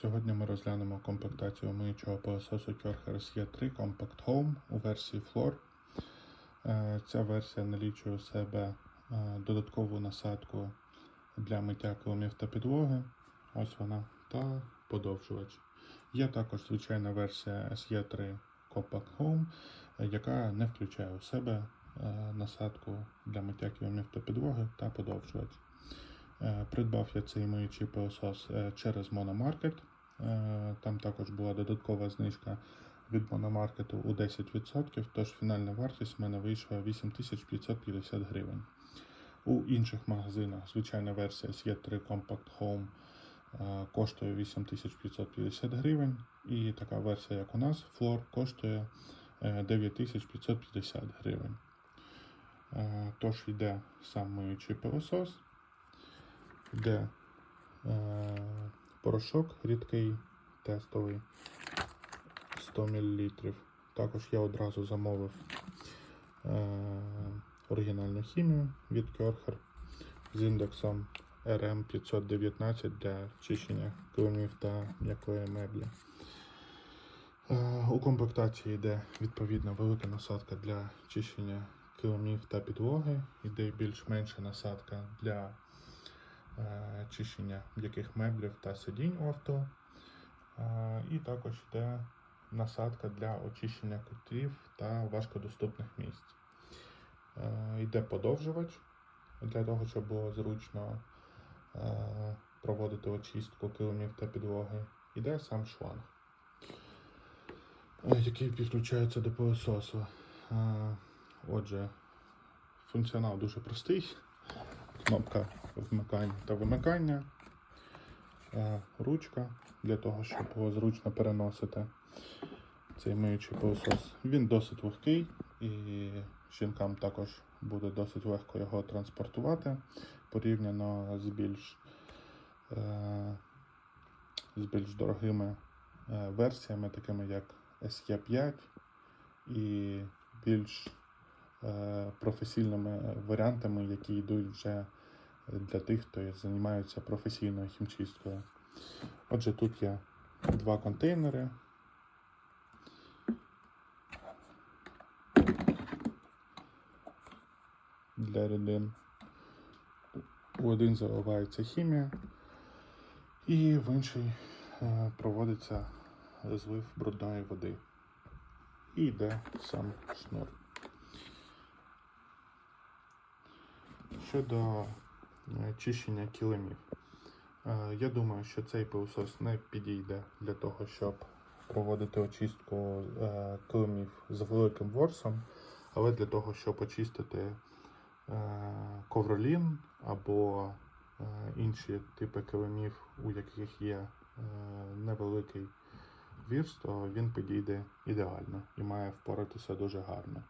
Сьогодні ми розглянемо комплектацію миючого пилососу Körcher SE3 Compact Home у версії Floor. Е, Ця версія налічує у себе е, додаткову насадку для миття килимів та підлоги. Ось вона та подовжувач. Є також звичайна версія SE3 Compact Home, яка не включає у себе е, насадку для миття килимів та підлоги та подовжувач. Е, Придбав я цей миючий пилосос е, через Мономаркет. Там також була додаткова знижка від Мономаркету у 10%, тож фінальна вартість в мене вийшла 8550 гривень. У інших магазинах звичайна версія SE3 Compact Home е, коштує 8550 гривень, і така версія, як у нас, Floor, коштує е, 9550 гривень. Тож йде сам миючий пилосос йде е, порошок рідкий тестовий 100 мл. Також я одразу замовив е, оригінальну хімію від Körcher з індексом RM519 для чищення килимів та м'якої меблі. Е, У комплектації йде відповідно велика насадка для чищення килимів та підлоги, йде більш-менша насадка для чищення м'яких меблів та сидінь авто. Е, І також йде насадка для очищення кутів та важкодоступних місць. Е, Йде подовжувач для того, щоб було зручно е, проводити очистку килимів та підлоги. Іде сам шланг, е, який підключається до пилососу. Е, Отже, функціонал дуже простий кнопка вмикання та вимикання, е, ручка для того, щоб було зручно переносити цей миючий пилосос. Він досить легкий і жінкам також буде досить легко його транспортувати порівняно з більш, е, з більш дорогими е, версіями, такими як SE5 і більш професійними варіантами, які йдуть вже для тих, хто займається професійною хімчисткою. Отже, тут є два контейнери. Для рідин. У один заливається хімія, і в інший е, проводиться злив брудної води. І йде сам шнур. Щодо чищення килимів. Е, Я думаю, що цей пилосос не підійде для того, щоб проводити очистку е, килимів з великим ворсом, але для того, щоб очистити е, ковролін або е, інші типи килимів, у яких є е, невеликий вірс, то він підійде ідеально і має впоратися дуже гарно.